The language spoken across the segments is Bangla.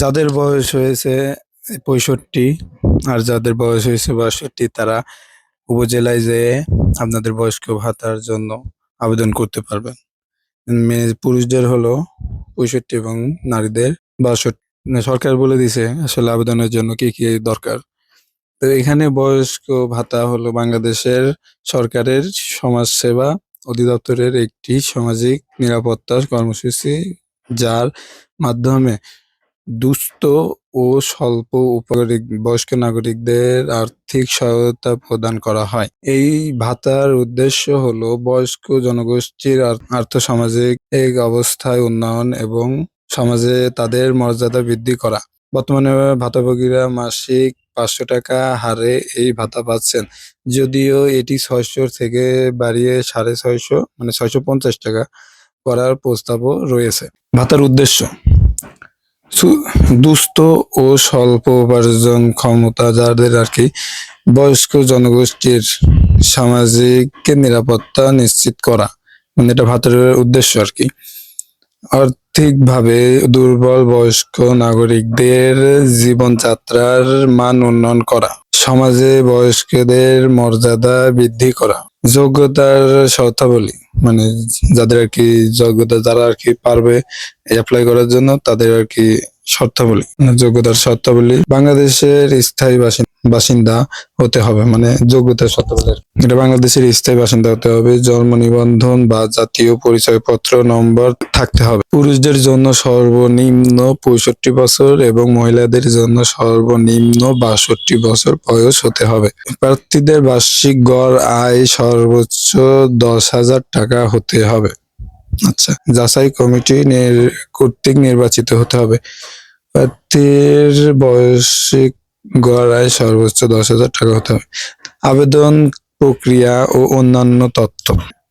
যাদের বয়স হয়েছে পঁয়ষট্টি আর যাদের বয়স হয়েছে বাষট্টি, তারা উপজেলায় যেয়ে আপনাদের বয়স্ক ভাতার জন্য আবেদন করতে পারবেন। মেয়ে পুরুষদের হলো পঁয়ষট্টি এবং নারীদের বাষট্টি। সরকার বলে দিছে আসলে আবেদনের জন্য কি কি দরকার। তো এখানে বয়স্ক ভাতা হলো বাংলাদেশের সরকারের সমাজসেবা অধিদপ্তরের একটি সামাজিক নিরাপত্তা কর্মসূচি, যার মাধ্যমে দুস্থ ও স্বল্প বয়স্ক নাগরিকদের আর্থিক সহায়তা প্রদান করা হয়। এই ভাতার উদ্দেশ্য হল বয়স্ক জনগোষ্ঠীর আর- আর্থসামাজিক অবস্থায় উন্নয়ন এবং সমাজে তাদের মর্যাদা বৃদ্ধি করা। বর্তমানে ভাতাভোগীরা মাসিক পাঁচশো টাকা হারে এই ভাতা পাচ্ছেন। যদিও এটি ছয়শো থেকে বাড়িয়ে সাড়ে ছয়শো মানে ছয়শো পঞ্চাশ টাকা করার প্রস্তাবও রয়েছে। ভাতার উদ্দেশ্য দুস্থ ও স্বল্প উপার্জন ক্ষমতা যাদের আর কি বয়স্ক জনগোষ্ঠীর সামাজিক নিরাপত্তা নিশ্চিত করা মানে এটা ভাতার উদ্দেশ্য আর কি। আর্থিকভাবে দুর্বল বয়স্ক নাগরিকদের জীবনযাত্রার মান উন্নয়ন করা, সমাজে বয়স্কদের মর্যাদা বৃদ্ধি করা, যোগ্যতার শর্তাবলী মানে যাদের আর কি যোগ্যতা যারা আর কি পারবে অ্যাপ্লাই করার জন্য, তাদের আর কি শর্তাবলী মানে যোগ্যতার শর্তাবলী বাংলাদেশের স্থায়ী বাসিন- বাসিন্দা হতে হবে মানে যোগ্যতার শর্তাবলী। এটা বাংলাদেশের স্থায়ী বাসিন্দা হতে হবে, জন্ম নিবন্ধন বা জাতীয় পরিচয়পত্র নম্বর থাকতে হবে। পুরুষদের জন্য সর্বনিম্ন পঁয়ষট্টি বছর এবং মহিলাদের জন্য সর্বনিম্ন বাষট্টি বছর বয়স হতে হবে। প্রার্থীদের বার্ষিক গড় আয় সর্বোচ্চ দশ হাজার টাকা হতে হবে। আচ্ছা। যাচাই কমিটি কর্তৃক নির্বাচিত হতে হবে। প্রার্থীর বয়সিক গড় আয় সর্বোচ্চ দশ হাজার টাকা হতে হবে। আবেদন প্রক্রিয়া ও অন্যান্য তথ্য।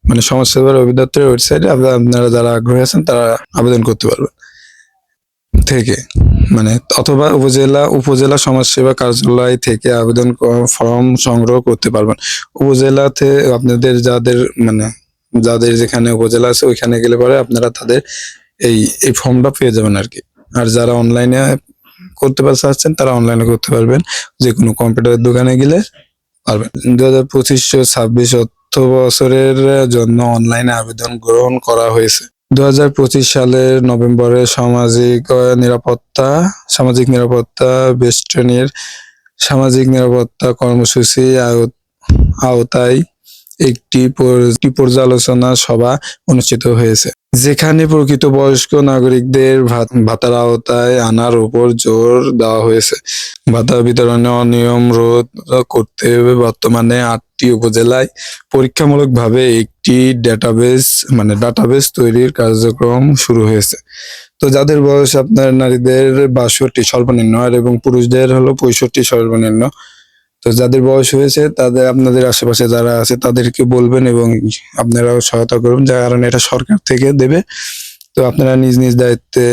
মানে সমাজসেবার অধিদপ্তরের ওয়েবসাইটে আপনারা যারা আগ্রহী আছেন, তারা আবেদন করতে পারবেন। থেকে মানে অথবা উপজেলা উপজেলা সমাজসেবা কার্যালয় থেকে আবেদন ফর্ম সংগ্রহ করতে পারবেন। উপজেলাতে আপনাদের যাদের মানে যাদের যেখানে উপজেলা আছে, ওইখানে গেলে পরে আপনারা তাদের এই এই ফর্মটা পেয়ে যাবেন আর কি আর যারা অনলাইনে করতে চাচ্ছেন তারা অনলাইনে করতে পারবেন। যে কোনো কম্পিউটারের দোকানে গেলে পারবেন। দু হাজার পঁচিশশো ছাব্বিশ অর্থ বছরের জন্য অনলাইনে আবেদন গ্রহণ করা হয়েছে। দু হাজার পঁচিশ সালের নভেম্বরে সামাজিক নিরাপত্তা সামাজিক নিরাপত্তা বেষ্টনীর সামাজিক নিরাপত্তা কর্মসূচি আওতায় একটি পর্যালোচনা সভা অনুষ্ঠিত হয়েছে, যেখানে প্রকৃত বয়স্ক নাগরিকদের ভাত- ভাতার আওতায় আনার উপর জোর দেওয়া হয়েছে। ভাতা বিতরণে অনিয়ম রোধ করতে বর্তমানে আটটি উপজেলায় পরীক্ষামূলকভাবে একটি ডেটাবেস মানে ডাটাবেস তৈরির কার্যক্রম শুরু হয়েছে। তো যাদের বয়স আপনার নারীদের বাষট্টি সর্বনিম্ন আর এবং পুরুষদের হলো পঁয়ষট্টি সর্বনিম্ন। তো যাদের বয়স হয়েছে, তাদের, আপনাদের আশেপাশে যারা আছে, তাদেরকে বলবেন এবং আপনারাও সহায়তা করবেন, যার কারণে এটা সরকার থেকে দেবে। তো আপনারা নিজ নিজ দায়িত্বে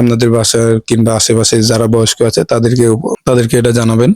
আপনাদের বাসার কিংবা আশেপাশে যারা বয়স্ক আছে, তাদেরকে তাদেরকে এটা জানাবেন।